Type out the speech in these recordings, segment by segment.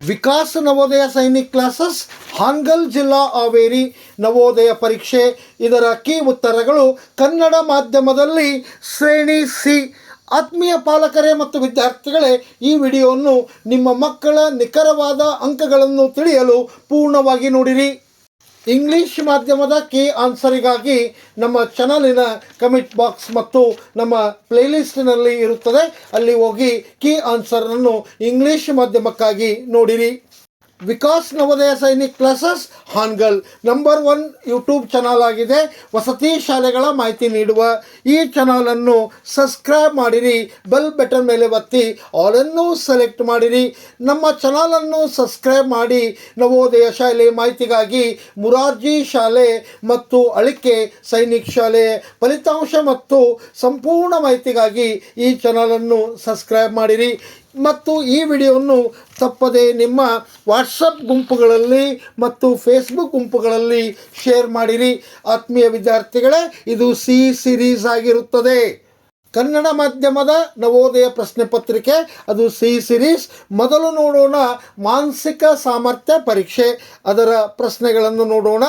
Vikas Navodaya Sainik classes, Hangal ಜಿಲ್ಲಾ ಹಾವೇರಿ ನವೋದಯ ಪರೀಕ್ಷೆ. ಇದರ ಕೀ ಉತ್ತರಗಳು ಕನ್ನಡ ಮಾಧ್ಯಮದಲ್ಲಿ ಶ್ರೇಣಿ ಸಿ. ಆತ್ಮೀಯ ಪಾಲಕರೇ ಮತ್ತು ವಿದ್ಯಾರ್ಥಿಗಳೇ, ಈ ವಿಡಿಯೋವನ್ನು ನಿಮ್ಮ ಮಕ್ಕಳ ನಿಖರವಾದ ಅಂಕಗಳನ್ನು ತಿಳಿಯಲು ಪೂರ್ಣವಾಗಿ ನೋಡಿರಿ. ಇಂಗ್ಲಿಷ್ ಮಾಧ್ಯಮದ ಕೀ ಆನ್ಸರಿಗಾಗಿ ನಮ್ಮ ಚಾನಲಿನ ಕಮೆಂಟ್ ಬಾಕ್ಸ್ ಮತ್ತು ನಮ್ಮ ಪ್ಲೇಲಿಸ್ಟ್ನಲ್ಲಿ ಇರುತ್ತದೆ. ಅಲ್ಲಿ ಹೋಗಿ ಕೀ ಆನ್ಸರನ್ನು ಇಂಗ್ಲಿಷ್ ಮಾಧ್ಯಮಕ್ಕಾಗಿ ನೋಡಿರಿ. Vikas Navodaya Sainik classes, Hangal. Number one YouTube channel ಆಗಿದೆ. ವಸತಿ ಶಾಲೆಗಳ ಮಾಹಿತಿ ನೀಡುವ ಈ ಚಾನಲನ್ನು ಸಬ್ಸ್ಕ್ರೈಬ್ ಮಾಡಿರಿ. ಬೆಲ್ ಬಟನ್ ಮೇಲೆ ಒತ್ತಿ. ಆಲನ್ನು ಸೆಲೆಕ್ಟ್ ಮಾಡಿರಿ. ನಮ್ಮ ಚಾನಲನ್ನು ಸಬ್ಸ್ಕ್ರೈಬ್ ಮಾಡಿ. ನವೋದಯ ಶಾಲೆ ಮಾಹಿತಿಗಾಗಿ ಮುರಾರ್ಜಿ ಶಾಲೆ ಮತ್ತು ಅಳಿಕೆ ಸೈನಿಕ್ ಶಾಲೆ ಫಲಿತಾಂಶ ಮತ್ತು ಸಂಪೂರ್ಣ ಮಾಹಿತಿಗಾಗಿ ಈ ಚಾನಲನ್ನು ಸಬ್ಸ್ಕ್ರೈಬ್ ಮಾಡಿರಿ. ಮತ್ತು ಈ ವಿಡಿಯೋವನ್ನು ತಪ್ಪದೆ ನಿಮ್ಮ ವಾಟ್ಸಪ್ ಗುಂಪುಗಳಲ್ಲಿ ಮತ್ತು ಫೇಸ್ಬುಕ್ ಗುಂಪುಗಳಲ್ಲಿ ಶೇರ್ ಮಾಡಿರಿ. ಆತ್ಮೀಯ ವಿದ್ಯಾರ್ಥಿಗಳೇ, ಇದು ಸಿ ಸಿರೀಸ್ ಆಗಿರುತ್ತದೆ. ಕನ್ನಡ ಮಾಧ್ಯಮದ ನವೋದಯ ಪ್ರಶ್ನೆ ಪತ್ರಿಕೆ, ಅದು ಸಿ ಸಿರೀಸ್. ಮೊದಲು ನೋಡೋಣ ಮಾನಸಿಕ ಸಾಮರ್ಥ್ಯ ಪರೀಕ್ಷೆ, ಅದರ ಪ್ರಶ್ನೆಗಳನ್ನು ನೋಡೋಣ.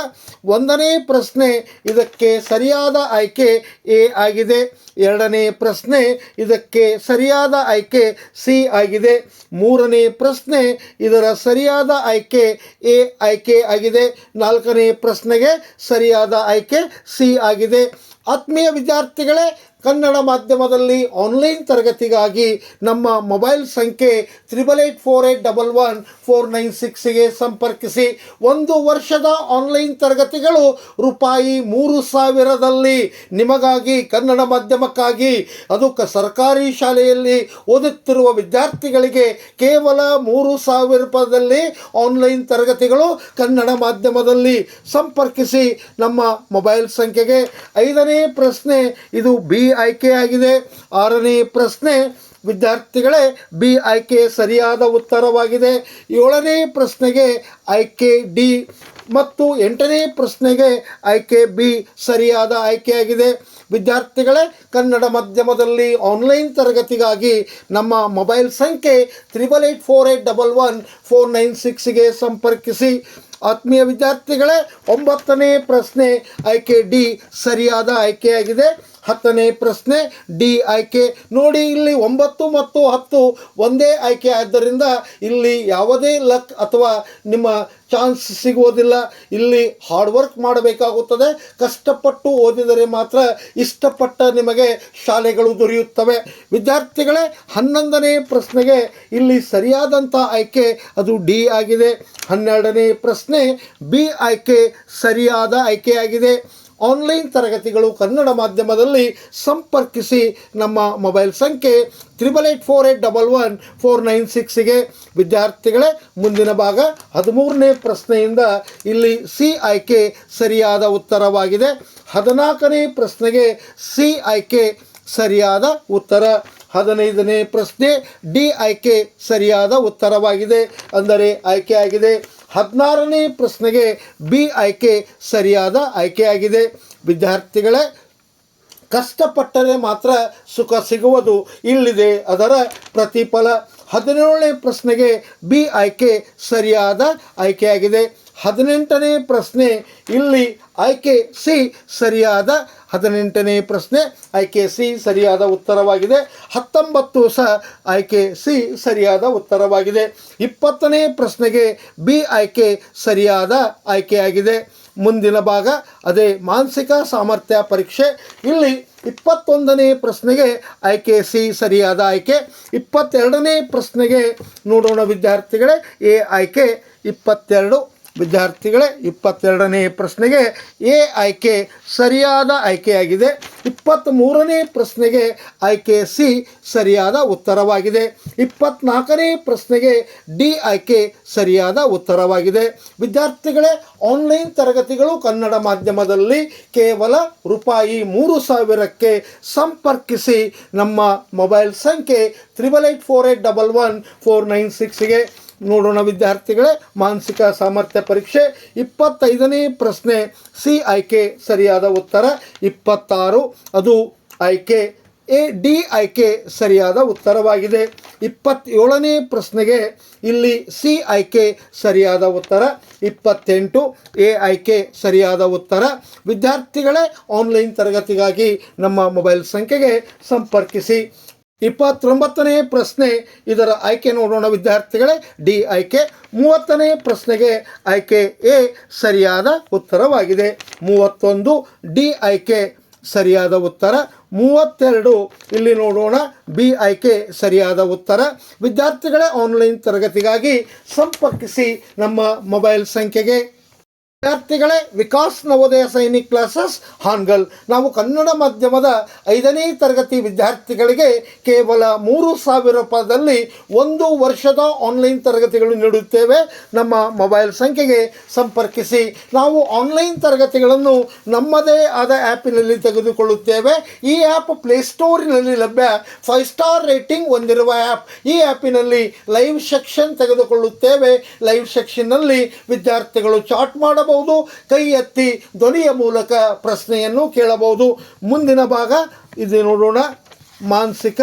ಒಂದನೇ ಪ್ರಶ್ನೆ, ಇದಕ್ಕೆ ಸರಿಯಾದ ಆಯ್ಕೆ ಎ ಆಗಿದೆ. ಎರಡನೇ ಪ್ರಶ್ನೆ, ಇದಕ್ಕೆ ಸರಿಯಾದ ಆಯ್ಕೆ ಸಿ ಆಗಿದೆ. ಮೂರನೇ ಪ್ರಶ್ನೆ, ಇದರ ಸರಿಯಾದ ಆಯ್ಕೆ ಎ ಆಯ್ಕೆ ಆಗಿದೆ. ನಾಲ್ಕನೇ ಪ್ರಶ್ನೆಗೆ ಸರಿಯಾದ ಆಯ್ಕೆ ಸಿ ಆಗಿದೆ. ಆತ್ಮೀಯ ವಿದ್ಯಾರ್ಥಿಗಳೇ ಕನ್ನಡ ಮಾಧ್ಯಮದಲ್ಲಿ ಆನ್ಲೈನ್ ತರಗತಿಗಾಗಿ ನಮ್ಮ ಮೊಬೈಲ್ ಸಂಖ್ಯೆ triple eight four eight double one four nine ಸಿಕ್ಸ್ಗೆ ಸಂಪರ್ಕಿಸಿ. ಒಂದು ವರ್ಷದ ಆನ್ಲೈನ್ ತರಗತಿಗಳು ರೂಪಾಯಿ ಮೂರು ಸಾವಿರದಲ್ಲಿ ನಿಮಗಾಗಿ, ಕನ್ನಡ ಮಾಧ್ಯಮಕ್ಕಾಗಿ ಅದು ಸರ್ಕಾರಿ ಶಾಲೆಯಲ್ಲಿ ಓದುತ್ತಿರುವ ವಿದ್ಯಾರ್ಥಿಗಳಿಗೆ ಕೇವಲ ಮೂರು ಸಾವಿರ ರೂಪಾಯಿದಲ್ಲಿ ಆನ್ಲೈನ್ ತರಗತಿಗಳು ಕನ್ನಡ ಮಾಧ್ಯಮದಲ್ಲಿ ಸಂಪರ್ಕಿಸಿ ನಮ್ಮ ಮೊಬೈಲ್ ಸಂಖ್ಯೆಗೆ. ಐದನೇ ಪ್ರಶ್ನೆ, ಇದು ಬಿ ಆಯ್ಕೆಯಾಗಿದೆ ಆರನೇ ಪ್ರಶ್ನೆ, ವಿದ್ಯಾರ್ಥಿಗಳೇ, ಬಿ ಆಯ್ಕೆ ಸರಿಯಾದ ಉತ್ತರವಾಗಿದೆ. ಏಳನೇ ಪ್ರಶ್ನೆಗೆ ಆಯ್ಕೆ ಡಿ ಮತ್ತು ಎಂಟನೇ ಪ್ರಶ್ನೆಗೆ ಆಯ್ಕೆ ಬಿ ಸರಿಯಾದ ಆಯ್ಕೆಯಾಗಿದೆ. ವಿದ್ಯಾರ್ಥಿಗಳೇ, ಕನ್ನಡ ಮಾಧ್ಯಮದಲ್ಲಿ ಆನ್ಲೈನ್ ತರಗತಿಗಾಗಿ ನಮ್ಮ ಮೊಬೈಲ್ ಸಂಖ್ಯೆ triple eight four eight double one four nine ಸಿಕ್ಸ್ಗೆ ಸಂಪರ್ಕಿಸಿ. ಆತ್ಮೀಯ ವಿದ್ಯಾರ್ಥಿಗಳೇ, ಒಂಬತ್ತನೇ ಪ್ರಶ್ನೆ ಆಯ್ಕೆ ಡಿ ಸರಿಯಾದ ಆಯ್ಕೆಯಾಗಿದೆ. ಹತ್ತನೇ ಪ್ರಶ್ನೆ ಡಿ ಆಯ್ಕೆ. ನೋಡಿ, ಇಲ್ಲಿ ಒಂಬತ್ತು ಮತ್ತು ಹತ್ತು ಒಂದೇ ಆಯ್ಕೆ ಆದ್ದರಿಂದ ಇಲ್ಲಿ ಯಾವುದೇ ಲಕ್ ಅಥವಾ ನಿಮ್ಮ ಚಾನ್ಸ್ ಸಿಗುವುದಿಲ್ಲ. ಇಲ್ಲಿ ಹಾರ್ಡ್ ವರ್ಕ್ ಮಾಡಬೇಕಾಗುತ್ತದೆ. ಕಷ್ಟಪಟ್ಟು ಓದಿದರೆ ಮಾತ್ರ ಇಷ್ಟಪಟ್ಟ ನಿಮಗೆ ಶಾಲೆಗಳು ದೊರೆಯುತ್ತವೆ. ವಿದ್ಯಾರ್ಥಿಗಳೇ, ಹನ್ನೊಂದನೇ ಪ್ರಶ್ನೆಗೆ ಇಲ್ಲಿ ಸರಿಯಾದಂಥ ಆಯ್ಕೆ ಅದು ಡಿ ಆಗಿದೆ. ಹನ್ನೆರಡನೇ ಪ್ರಶ್ನೆ, ಬಿ ಆಯ್ಕೆ ಸರಿಯಾದ ಆಯ್ಕೆಯಾಗಿದೆ. ಆನ್ಲೈನ್ ತರಗತಿಗಳು ಕನ್ನಡ ಮಾಧ್ಯಮದಲ್ಲಿ ಸಂಪರ್ಕಿಸಿ ನಮ್ಮ ಮೊಬೈಲ್ ಸಂಖ್ಯೆ triple eight four eight double one four nine ಸಿಕ್ಸಿಗೆ ವಿದ್ಯಾರ್ಥಿಗಳೇ, ಮುಂದಿನ ಭಾಗ ಹದಿಮೂರನೇ ಪ್ರಶ್ನೆಯಿಂದ ಇಲ್ಲಿ ಸಿ ಆಯ್ಕೆ ಸರಿಯಾದ ಉತ್ತರವಾಗಿದೆ. ಹದಿನಾಲ್ಕನೇ ಪ್ರಶ್ನೆಗೆ ಸಿ ಆಯ್ಕೆ ಸರಿಯಾದ ಉತ್ತರ. ಹದಿನೈದನೇ ಪ್ರಶ್ನೆ ಡಿ ಆಯ್ಕೆ ಸರಿಯಾದ ಉತ್ತರವಾಗಿದೆ. ಅಂದರೆ ಆಯ್ಕೆಯಾಗಿದೆ ಹದಿನಾರನೇ ಪ್ರಶ್ನೆಗೆ ಬಿ ಆಯ್ಕೆ ಸರಿಯಾದ ಆಯ್ಕೆಯಾಗಿದೆ. ವಿದ್ಯಾರ್ಥಿಗಳೇ, ಕಷ್ಟಪಟ್ಟರೆ ಮಾತ್ರ ಸುಖ ಸಿಗುವುದು, ಇಲ್ಲಿದೆ ಅದರ ಪ್ರತಿಫಲ. ಹದಿನೇಳನೇ ಪ್ರಶ್ನೆಗೆ ಬಿ ಆಯ್ಕೆ ಸರಿಯಾದ ಆಯ್ಕೆಯಾಗಿದೆ. ಹದಿನೆಂಟನೇ ಪ್ರಶ್ನೆ ಇಲ್ಲಿ ಆಯ್ಕೆ ಸಿ ಸರಿಯಾದ ಹದಿನೆಂಟನೇ ಪ್ರಶ್ನೆ ಆಯ್ಕೆ ಸಿ ಸರಿಯಾದ ಉತ್ತರವಾಗಿದೆ. ಹತ್ತೊಂಬತ್ತು ಸಹ ಆಯ್ಕೆ ಸಿ ಸರಿಯಾದ ಉತ್ತರವಾಗಿದೆ. ಇಪ್ಪತ್ತನೇ ಪ್ರಶ್ನೆಗೆ ಬಿ ಆಯ್ಕೆ ಸರಿಯಾದ ಆಯ್ಕೆಯಾಗಿದೆ. ಮುಂದಿನ ಭಾಗ ಅದೇ ಮಾನಸಿಕ ಸಾಮರ್ಥ್ಯ ಪರೀಕ್ಷೆ. ಇಲ್ಲಿ ಇಪ್ಪತ್ತೊಂದನೇ ಪ್ರಶ್ನೆಗೆ ಆಯ್ಕೆ ಸಿ ಸರಿಯಾದ ಆಯ್ಕೆ. ಇಪ್ಪತ್ತೆರಡನೇ ಪ್ರಶ್ನೆಗೆ ನೋಡೋಣ ವಿದ್ಯಾರ್ಥಿಗಳೇ, ಎ ಆಯ್ಕೆ ಇಪ್ಪತ್ತೆರಡು. ವಿದ್ಯಾರ್ಥಿಗಳೇ, ಇಪ್ಪತ್ತೆರಡನೇ ಪ್ರಶ್ನೆಗೆ ಎ ಆಯ್ಕೆ ಸರಿಯಾದ ಆಯ್ಕೆಯಾಗಿದೆ. ಇಪ್ಪತ್ತ್ಮೂರನೇ ಪ್ರಶ್ನೆಗೆ ಆಯ್ಕೆ ಸಿ ಸರಿಯಾದ ಉತ್ತರವಾಗಿದೆ. ಇಪ್ಪತ್ನಾಲ್ಕನೇ ಪ್ರಶ್ನೆಗೆ ಡಿ ಆಯ್ಕೆ ಸರಿಯಾದ ಉತ್ತರವಾಗಿದೆ. ವಿದ್ಯಾರ್ಥಿಗಳೇ, ಆನ್ಲೈನ್ ತರಗತಿಗಳು ಕನ್ನಡ ಮಾಧ್ಯಮದಲ್ಲಿ ಕೇವಲ ರೂಪಾಯಿ ಮೂರು ಸಾವಿರಕ್ಕೆ ಸಂಪರ್ಕಿಸಿ ನಮ್ಮ ಮೊಬೈಲ್ ಸಂಖ್ಯೆ triple eight four eight double one four nine ಸಿಕ್ಸ್ಗೆ ನೋಡೋಣ ವಿದ್ಯಾರ್ಥಿಗಳೇ, ಮಾನಸಿಕ ಸಾಮರ್ಥ್ಯ ಪರೀಕ್ಷೆ, ಇಪ್ಪತ್ತೈದನೇ ಪ್ರಶ್ನೆ ಸಿ ಆಯ್ಕೆ ಸರಿಯಾದ ಉತ್ತರ, ಇಪ್ಪತ್ತಾರು, ಅದು ಆಯ್ಕೆ ಎ ಡಿ ಆಯ್ಕೆ ಸರಿಯಾದ ಉತ್ತರವಾಗಿದೆ. ಇಪ್ಪತ್ತೇಳನೇ ಪ್ರಶ್ನೆಗೆ ಇಲ್ಲಿ ಸಿ ಆಯ್ಕೆ ಸರಿಯಾದ ಉತ್ತರ, ಇಪ್ಪತ್ತೆಂಟು ಎ ಆಯ್ಕೆ ಸರಿಯಾದ ಉತ್ತರ. ವಿದ್ಯಾರ್ಥಿಗಳೇ ಆನ್ಲೈನ್ ತರಗತಿಗಾಗಿ ನಮ್ಮ ಮೊಬೈಲ್ ಸಂಖ್ಯೆಗೆ ಸಂಪರ್ಕಿಸಿ. ಇಪ್ಪತ್ತೊಂಬತ್ತನೇ ಪ್ರಶ್ನೆ ಇದರ ಆಯ್ಕೆ ನೋಡೋಣ ವಿದ್ಯಾರ್ಥಿಗಳೇ. ಡಿ ಆಯ್ಕೆ ಮೂವತ್ತನೇ ಪ್ರಶ್ನೆಗೆ ಆಯ್ಕೆ ಎ ಸರಿಯಾದ ಉತ್ತರವಾಗಿದೆ. ಮೂವತ್ತೊಂದು ಡಿ ಆಯ್ಕೆ ಸರಿಯಾದ ಉತ್ತರ. ಮೂವತ್ತೆರಡು ಇಲ್ಲಿ ನೋಡೋಣ. ಬಿ ಆಯ್ಕೆ ಸರಿಯಾದ ಉತ್ತರ. ವಿದ್ಯಾರ್ಥಿಗಳೇ, ಆನ್ಲೈನ್ ತರಗತಿಗಾಗಿ ಸಂಪರ್ಕಿಸಿ ನಮ್ಮ ಮೊಬೈಲ್ ಸಂಖ್ಯೆಗೆ ವಿದ್ಯಾರ್ಥಿಗಳೇ, ವಿಕಾಸ್ ನವೋದಯ ಸೈನಿಕ್ ಕ್ಲಾಸಸ್, ಹಾನ್ಗಲ್. ನಾವು ಕನ್ನಡ ಮಾಧ್ಯಮದ ಐದನೇ ತರಗತಿ ವಿದ್ಯಾರ್ಥಿಗಳಿಗೆ ಕೇವಲ ಮೂರು ಸಾವಿರ ರೂಪಾಯಿದಲ್ಲಿ ಒಂದು ವರ್ಷದ ಆನ್ಲೈನ್ ತರಗತಿಗಳು ನೀಡುತ್ತೇವೆ. ನಮ್ಮ ಮೊಬೈಲ್ ಸಂಖ್ಯೆಗೆ ಸಂಪರ್ಕಿಸಿ. ನಾವು ಆನ್ಲೈನ್ ತರಗತಿಗಳನ್ನು ನಮ್ಮದೇ ಆದ ಆ್ಯಪಿನಲ್ಲಿ ತೆಗೆದುಕೊಳ್ಳುತ್ತೇವೆ. ಈ ಆ್ಯಪ್ ಪ್ಲೇಸ್ಟೋರಿನಲ್ಲಿ ಲಭ್ಯ ಫೈವ್ ಸ್ಟಾರ್ ರೇಟಿಂಗ್ ಹೊಂದಿರುವ ಆ್ಯಪ್. ಈ ಆ್ಯಪಿನಲ್ಲಿ ಲೈವ್ ಸೆಕ್ಷನ್ ತೆಗೆದುಕೊಳ್ಳುತ್ತೇವೆ. ಲೈವ್ ಸೆಕ್ಷನ್ನಲ್ಲಿ ವಿದ್ಯಾರ್ಥಿಗಳು ಚಾಟ್ ಮಾಡಬಹುದು. ಕೈ ಎತ್ತಿ ಧ್ವನಿಯ ಮೂಲಕ ಪ್ರಶ್ನೆಯನ್ನು ಕೇಳಬಹುದು. ಮುಂದಿನ ಭಾಗ ಇದು ನೋಡೋಣ. ಮಾನಸಿಕ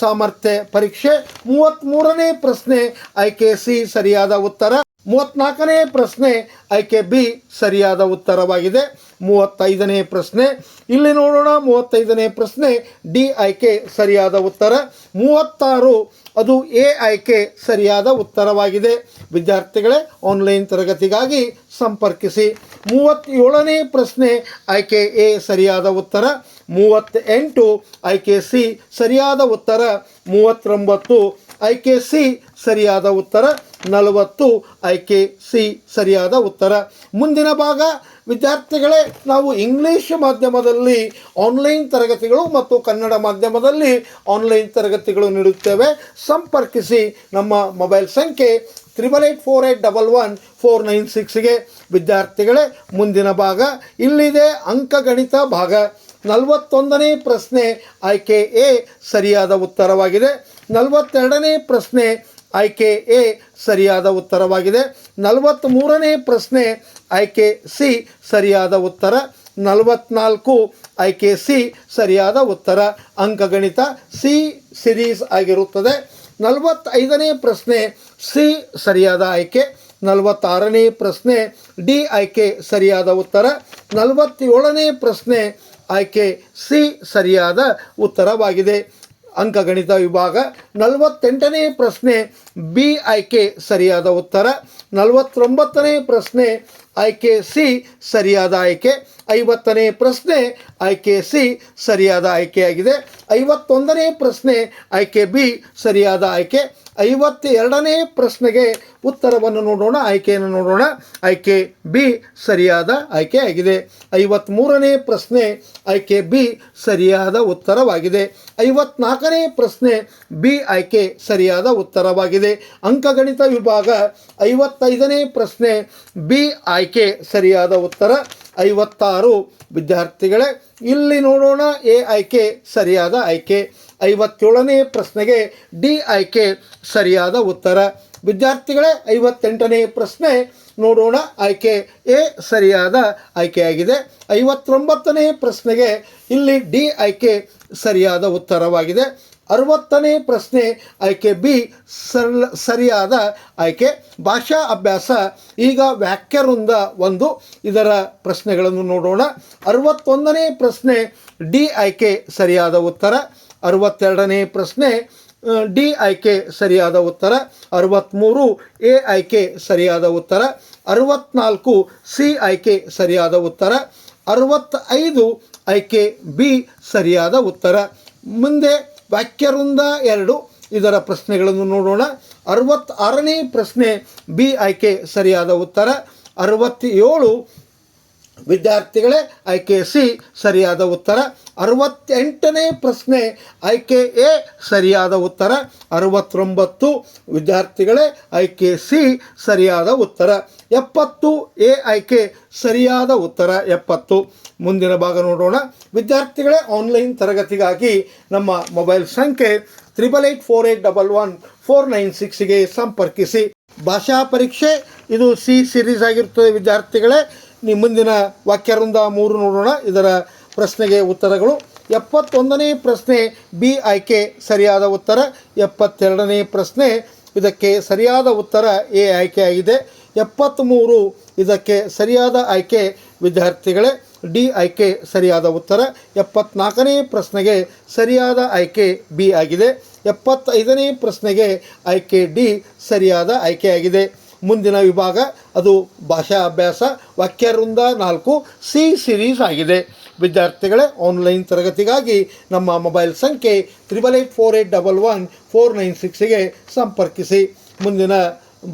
ಸಾಮರ್ಥ್ಯ ಪರೀಕ್ಷೆ ಮೂವತ್ತ್ಮೂರನೇ ಪ್ರಶ್ನೆ ಆಯ್ಕೆ ಸಿ ಸರಿಯಾದ ಉತ್ತರ. ಮೂವತ್ನಾಲ್ಕನೇ ಪ್ರಶ್ನೆ ಆಯ್ಕೆ ಬಿ ಸರಿಯಾದ ಉತ್ತರವಾಗಿದೆ. ಮೂವತ್ತೈದನೇ ಪ್ರಶ್ನೆ, ಇಲ್ಲಿ ನೋಡೋಣ. ಮೂವತ್ತೈದನೇ ಪ್ರಶ್ನೆ, ಡಿ ಆಯ್ಕೆ ಸರಿಯಾದ ಉತ್ತರ. ಮೂವತ್ತಾರು ಅದು ಎ ಆಯ್ಕೆ ಸರಿಯಾದ ಉತ್ತರವಾಗಿದೆ. ವಿದ್ಯಾರ್ಥಿಗಳೇ ಆನ್ಲೈನ್ ತರಗತಿಗಾಗಿ ಸಂಪರ್ಕಿಸಿ. ಮೂವತ್ತೇಳನೇ ಪ್ರಶ್ನೆ ಆಯ್ಕೆ ಎ ಸರಿಯಾದ ಉತ್ತರ? ಮೂವತ್ತೆಂಟು ಆಯ್ಕೆ ಸಿ ಸರಿಯಾದ ಉತ್ತರ? ಮೂವತ್ತೊಂಬತ್ತು ಆಯ್ಕೆ ಸಿ ಸರಿಯಾದ ಉತ್ತರ? ನಲವತ್ತು ಆಯ್ಕೆ ಸಿ ಸರಿಯಾದ ಉತ್ತರ? ಮುಂದಿನ ಭಾಗ ವಿದ್ಯಾರ್ಥಿಗಳೇ, ನಾವು ಇಂಗ್ಲೀಷ್ ಮಾಧ್ಯಮದಲ್ಲಿ ಆನ್ಲೈನ್ ತರಗತಿಗಳು ಮತ್ತು ಕನ್ನಡ ಮಾಧ್ಯಮದಲ್ಲಿ ಆನ್ಲೈನ್ ತರಗತಿಗಳು ನೀಡುತ್ತೇವೆ. ಸಂಪರ್ಕಿಸಿ ನಮ್ಮ ಮೊಬೈಲ್ ಸಂಖ್ಯೆ triple eight four eight double one four nine ಸಿಕ್ಸ್ಗೆ ವಿದ್ಯಾರ್ಥಿಗಳೇ, ಮುಂದಿನ ಭಾಗ ಇಲ್ಲಿದೆ ಅಂಕಗಣಿತ ಭಾಗ. ನಲವತ್ತೊಂದನೇ ಪ್ರಶ್ನೆ ಆಯ್ಕೆ ಎ ಸರಿಯಾದ ಉತ್ತರವಾಗಿದೆ. ನಲವತ್ತೆರಡನೇ ಪ್ರಶ್ನೆ ಆಯ್ಕೆ ಎ ಸರಿಯಾದ ಉತ್ತರವಾಗಿದೆ. ನಲವತ್ತ್ಮೂರನೇ ಪ್ರಶ್ನೆ ಆಯ್ಕೆ ಸಿ ಸರಿಯಾದ ಉತ್ತರ. ನಲವತ್ನಾಲ್ಕು ಆಯ್ಕೆ ಸಿ ಸರಿಯಾದ ಉತ್ತರ. ಅಂಕಗಣಿತ ಸಿ ಸಿರೀಸ್ ಆಗಿರುತ್ತದೆ. ನಲವತ್ತೈದನೇ ಪ್ರಶ್ನೆ ಸಿ ಸರಿಯಾದ ಆಯ್ಕೆ. ನಲವತ್ತಾರನೇ ಪ್ರಶ್ನೆ ಡಿ ಆಯ್ಕೆ ಸರಿಯಾದ ಉತ್ತರ. ನಲವತ್ತೇಳನೇ ಪ್ರಶ್ನೆ ಆಯ್ಕೆ ಸಿ ಸರಿಯಾದ ಉತ್ತರವಾಗಿದೆ. ಅಂಕಗಣಿತ ವಿಭಾಗ ನಲವತ್ತೆಂಟನೇ ಪ್ರಶ್ನೆ ಬಿ ಆಯ್ಕೆ ಸರಿಯಾದ ಉತ್ತರ. ನಲವತ್ತೊಂಬತ್ತನೇ ಪ್ರಶ್ನೆ ಆಯ್ಕೆ ಸಿ ಸರಿಯಾದ ಆಯ್ಕೆ. ಐವತ್ತನೇ ಪ್ರಶ್ನೆ ಆಯ್ಕೆ ಸಿ ಸರಿಯಾದ ಆಯ್ಕೆಯಾಗಿದೆ. ಐವತ್ತೊಂದನೇ ಪ್ರಶ್ನೆ ಆಯ್ಕೆ ಬಿ ಸರಿಯಾದ ಆಯ್ಕೆ. ಐವತ್ತೆರಡನೇ ಪ್ರಶ್ನೆಗೆ ಉತ್ತರವನ್ನು ನೋಡೋಣ. ಆಯ್ಕೆಯನ್ನು ನೋಡೋಣ. ಆಯ್ಕೆ ಬಿ ಸರಿಯಾದ ಆಯ್ಕೆಯಾಗಿದೆ. ಐವತ್ತ್ಮೂರನೇ ಪ್ರಶ್ನೆ ಆಯ್ಕೆ ಬಿ ಸರಿಯಾದ ಉತ್ತರವಾಗಿದೆ. ಐವತ್ನಾಲ್ಕನೇ ಪ್ರಶ್ನೆ ಬಿ ಆಯ್ಕೆ ಸರಿಯಾದ ಉತ್ತರವಾಗಿದೆ. ಅಂಕಗಣಿತ ವಿಭಾಗ ಐವತ್ತೈದನೇ ಪ್ರಶ್ನೆ ಬಿ ಆಯ್ಕೆ ಸರಿಯಾದ ಉತ್ತರ. ಐವತ್ತಾರು ವಿದ್ಯಾರ್ಥಿಗಳೇ. ಇಲ್ಲಿ ನೋಡೋಣ ಎ ಆಯ್ಕೆ ಸರಿಯಾದ ಆಯ್ಕೆ ಐವತ್ತೇಳನೇ ಪ್ರಶ್ನೆಗೆ ಡಿ ಆಯ್ಕೆ ಸರಿಯಾದ ಉತ್ತರ. ವಿದ್ಯಾರ್ಥಿಗಳೇ, ಐವತ್ತೆಂಟನೇ ಪ್ರಶ್ನೆ ನೋಡೋಣ ಆಯ್ಕೆ ಎ ಸರಿಯಾದ ಆಯ್ಕೆಯಾಗಿದೆ ಐವತ್ತೊಂಬತ್ತನೇ ಪ್ರಶ್ನೆಗೆ ಇಲ್ಲಿ ಡಿ ಆಯ್ಕೆ ಸರಿಯಾದ ಉತ್ತರವಾಗಿದೆ. ಅರವತ್ತನೇ ಪ್ರಶ್ನೆ ಆಯ್ಕೆ ಬಿ ಸರಳ ಸರಿಯಾದ ಆಯ್ಕೆ. ಭಾಷಾ ಅಭ್ಯಾಸ ಈಗ ವ್ಯಾಖ್ಯವೃಂದ ಒಂದು. ಇದರ ಪ್ರಶ್ನೆಗಳನ್ನು ನೋಡೋಣ. ಅರವತ್ತೊಂದನೇ ಪ್ರಶ್ನೆ ಡಿ ಆಯ್ಕೆ ಸರಿಯಾದ ಉತ್ತರ. ಅರವತ್ತೆರಡನೇ ಪ್ರಶ್ನೆ ಡಿ ಆಯ್ಕೆ ಸರಿಯಾದ ಉತ್ತರ. ಅರವತ್ತ್ಮೂರು ಎ ಆಯ್ಕೆ ಸರಿಯಾದ ಉತ್ತರ. ಅರವತ್ನಾಲ್ಕು ಸಿ ಆಯ್ಕೆ ಸರಿಯಾದ ಉತ್ತರ. ಅರವತ್ತೈದು ಆಯ್ಕೆ ಬಿ ಸರಿಯಾದ ಉತ್ತರ. ಮುಂದೆ ವಾಕ್ಯವೃಂದ ಎರಡು. ಇದರ ಪ್ರಶ್ನೆಗಳನ್ನು ನೋಡೋಣ. ಅರವತ್ತಾರನೇ ಪ್ರಶ್ನೆ. ಬಿ ಆಯ್ಕೆ ಸರಿಯಾದ ಉತ್ತರ. ಅರವತ್ತೇಳು ವಿದ್ಯಾರ್ಥಿಗಳೇ ಆಯ್ಕೆ ಸಿ ಸರಿಯಾದ ಉತ್ತರ. ಅರವತ್ತೆಂಟನೇ ಪ್ರಶ್ನೆ ಆಯ್ಕೆ ಎ ಸರಿಯಾದ ಉತ್ತರ. ಅರವತ್ತೊಂಬತ್ತು, ವಿದ್ಯಾರ್ಥಿಗಳೇ ಆಯ್ಕೆ ಸಿ ಸರಿಯಾದ ಉತ್ತರ. ಎಪ್ಪತ್ತು, ಎ ಆಯ್ಕೆ ಸರಿಯಾದ ಉತ್ತರ. ಎಪ್ಪತ್ತು. ಮುಂದಿನ ಭಾಗ ನೋಡೋಣ. ವಿದ್ಯಾರ್ಥಿಗಳೇ, ಆನ್ಲೈನ್ ತರಗತಿಗಾಗಿ ನಮ್ಮ ಮೊಬೈಲ್ ಸಂಖ್ಯೆ triple eight four eight double one four nine ಸಿಕ್ಸ್ಗೆ ಸಂಪರ್ಕಿಸಿ. ಭಾಷಾ ಪರೀಕ್ಷೆ, ಇದು ಸಿ ಸಿರೀಸ್ ಆಗಿರ್ತದೆ ವಿದ್ಯಾರ್ಥಿಗಳೇ. ನಿಮ್ಮ ಮುಂದಿನ ವಾಕ್ಯವೃಂದ ಮೂರು ನೋಡೋಣ. ಇದರ ಪ್ರಶ್ನೆಗೆ ಉತ್ತರಗಳು. ಎಪ್ಪತ್ತೊಂದನೇ ಪ್ರಶ್ನೆ ಬಿ ಆಯ್ಕೆ ಸರಿಯಾದ ಉತ್ತರ. ಎಪ್ಪತ್ತೆರಡನೇ ಪ್ರಶ್ನೆ ಇದಕ್ಕೆ ಸರಿಯಾದ ಉತ್ತರ ಎ ಆಯ್ಕೆಯಾಗಿದೆ ಎಪ್ಪತ್ತ್ಮೂರು ಇದಕ್ಕೆ ಸರಿಯಾದ ಆಯ್ಕೆ ವಿದ್ಯಾರ್ಥಿಗಳೇ. ಡಿ ಆಯ್ಕೆ ಸರಿಯಾದ ಉತ್ತರ. ಎಪ್ಪತ್ನಾಲ್ಕನೇ ಪ್ರಶ್ನೆಗೆ ಸರಿಯಾದ ಆಯ್ಕೆ ಬಿ ಆಗಿದೆ. ಎಪ್ಪತ್ತೈದನೇ ಪ್ರಶ್ನೆಗೆ ಆಯ್ಕೆ ಡಿ ಸರಿಯಾದ ಆಯ್ಕೆಯಾಗಿದೆ ಮುಂದಿನ ವಿಭಾಗ ಅದು ಭಾಷಾ ಅಭ್ಯಾಸ ವಾಕ್ಯವೃಂದ ನಾಲ್ಕು ಸಿ ಸಿರೀಸ್ ಆಗಿದೆ. ವಿದ್ಯಾರ್ಥಿಗಳೇ ಆನ್ಲೈನ್ ತರಗತಿಗಾಗಿ ನಮ್ಮ ಮೊಬೈಲ್ ಸಂಖ್ಯೆ triple eight four eight double one four nine ಸಿಕ್ಸ್ಗೆ ಸಂಪರ್ಕಿಸಿ. ಮುಂದಿನ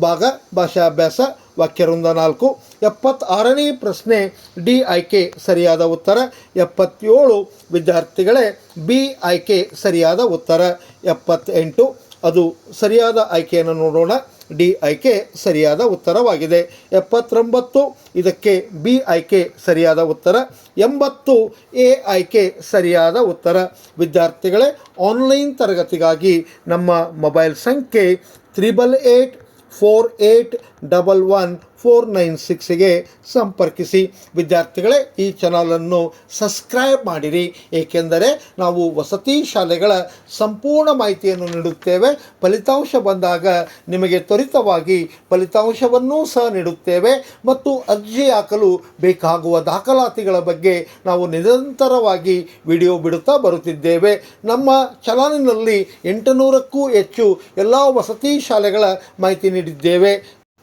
ಭಾಗ ಭಾಷಾ ಅಭ್ಯಾಸ ವಾಕ್ಯವೃಂದ ನಾಲ್ಕು. ಎಪ್ಪತ್ತಾರನೇ ಪ್ರಶ್ನೆ ಡಿ ಆಯ್ಕೆ ಸರಿಯಾದ ಉತ್ತರ? ಎಪ್ಪತ್ತೇಳು, ವಿದ್ಯಾರ್ಥಿಗಳೇ ಬಿ ಆಯ್ಕೆ ಸರಿಯಾದ ಉತ್ತರ? ಎಪ್ಪತ್ತೆಂಟು, ಅದು ಸರಿಯಾದ ಆಯ್ಕೆಯನ್ನು ನೋಡೋಣ. ಡಿ ಆಯ್ಕೆ ಸರಿಯಾದ ಉತ್ತರವಾಗಿದೆ. ಎಪ್ಪತ್ತೊಂಬತ್ತು ಇದಕ್ಕೆ ಬಿ ಆಯ್ಕೆ ಸರಿಯಾದ ಉತ್ತರ. ಎಂಬತ್ತು ಎ ಆಯ್ಕೆ ಸರಿಯಾದ ಉತ್ತರ. ವಿದ್ಯಾರ್ಥಿಗಳೇ, ಆನ್ಲೈನ್ ತರಗತಿಗಾಗಿ ನಮ್ಮ ಮೊಬೈಲ್ ಸಂಖ್ಯೆ triple eight four eight double one four nine ಸಿಕ್ಸ್ಗೆ ಸಂಪರ್ಕಿಸಿ. ವಿದ್ಯಾರ್ಥಿಗಳೇ, ಈ ಚಾನಲನ್ನು ಸಬ್ಸ್ಕ್ರೈಬ್ ಮಾಡಿರಿ. ಏಕೆಂದರೆ ನಾವು ವಸತಿ ಶಾಲೆಗಳ ಸಂಪೂರ್ಣ ಮಾಹಿತಿಯನ್ನು ನೀಡುತ್ತೇವೆ. ಫಲಿತಾಂಶ ಬಂದಾಗ ನಿಮಗೆ ತ್ವರಿತವಾಗಿ ಫಲಿತಾಂಶವನ್ನೂ ಸಹ ನೀಡುತ್ತೇವೆ ಮತ್ತು ಅರ್ಜಿ ಹಾಕಲು ಬೇಕಾಗುವ ದಾಖಲಾತಿಗಳ ಬಗ್ಗೆ ನಾವು ನಿರಂತರವಾಗಿ ವಿಡಿಯೋ ಬಿಡುತ್ತಾ ಬರುತ್ತಿದ್ದೇವೆ. ನಮ್ಮ ಚಾನಲಿನಲ್ಲಿ ಎಂಟುನೂರಕ್ಕೂ ಹೆಚ್ಚು ಎಲ್ಲ ವಸತಿ ಶಾಲೆಗಳ ಮಾಹಿತಿ ನೀಡಿದ್ದೇವೆ.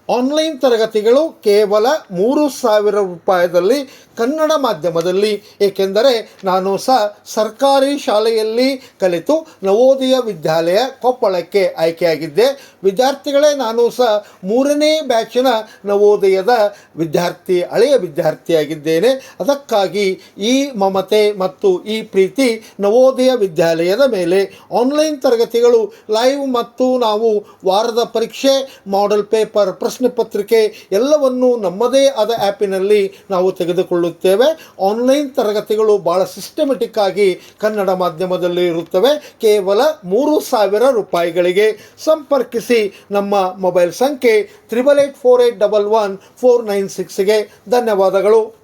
ಆನ್ಲೈನ್ ತರಗತಿಗಳು ಕೇವಲ ಮೂರು ಸಾವಿರ ರೂಪಾಯಿದಲ್ಲಿ ಕನ್ನಡ ಮಾಧ್ಯಮದಲ್ಲಿ. ಏಕೆಂದರೆ ನಾನು ಸಹ ಸರ್ಕಾರಿ ಶಾಲೆಯಲ್ಲಿ ಕಲಿತು ನವೋದಯ ವಿದ್ಯಾಲಯ ಕೊಪ್ಪಳಕ್ಕೆ ಆಯ್ಕೆಯಾಗಿದ್ದೆ. ವಿದ್ಯಾರ್ಥಿಗಳೇ ನಾನು ಸಹ ಮೂರನೇ ಬ್ಯಾಚಿನ ನವೋದಯದ ವಿದ್ಯಾರ್ಥಿ, ಹಳೆಯ ವಿದ್ಯಾರ್ಥಿಯಾಗಿದ್ದೇನೆ. ಅದಕ್ಕಾಗಿ ಈ ಮಮತೆ ಮತ್ತು ಈ ಪ್ರೀತಿ ನವೋದಯ ವಿದ್ಯಾಲಯದ ಮೇಲೆ. ಆನ್ಲೈನ್ ತರಗತಿಗಳು ಲೈವ್ ಮತ್ತು ನಾವು ವಾರದ ಪರೀಕ್ಷೆ, ಮಾಡೆಲ್ ಪೇಪರ್ ಪ್ರಶ್ನೆ ಪತ್ರಿಕೆ ಎಲ್ಲವನ್ನು ನಮ್ಮದೇ ಆದ ಆ್ಯಪಿನಲ್ಲಿ ನಾವು ತೆಗೆದುಕೊಳ್ಳುತ್ತೇವೆ. ಆನ್ಲೈನ್ ತರಗತಿಗಳು ಭಾಳ ಸಿಸ್ಟಮೆಟಿಕ್ ಆಗಿ ಕನ್ನಡ ಮಾಧ್ಯಮದಲ್ಲಿ ಇರುತ್ತವೆ. ಕೇವಲ ಮೂರು ಸಾವಿರ ರೂಪಾಯಿಗಳಿಗೆ ಸಂಪರ್ಕಿಸಿ ನಮ್ಮ ಮೊಬೈಲ್ ಸಂಖ್ಯೆ triple eight four eight double one four nine ಸಿಕ್ಸ್ಗೆ ಧನ್ಯವಾದಗಳು.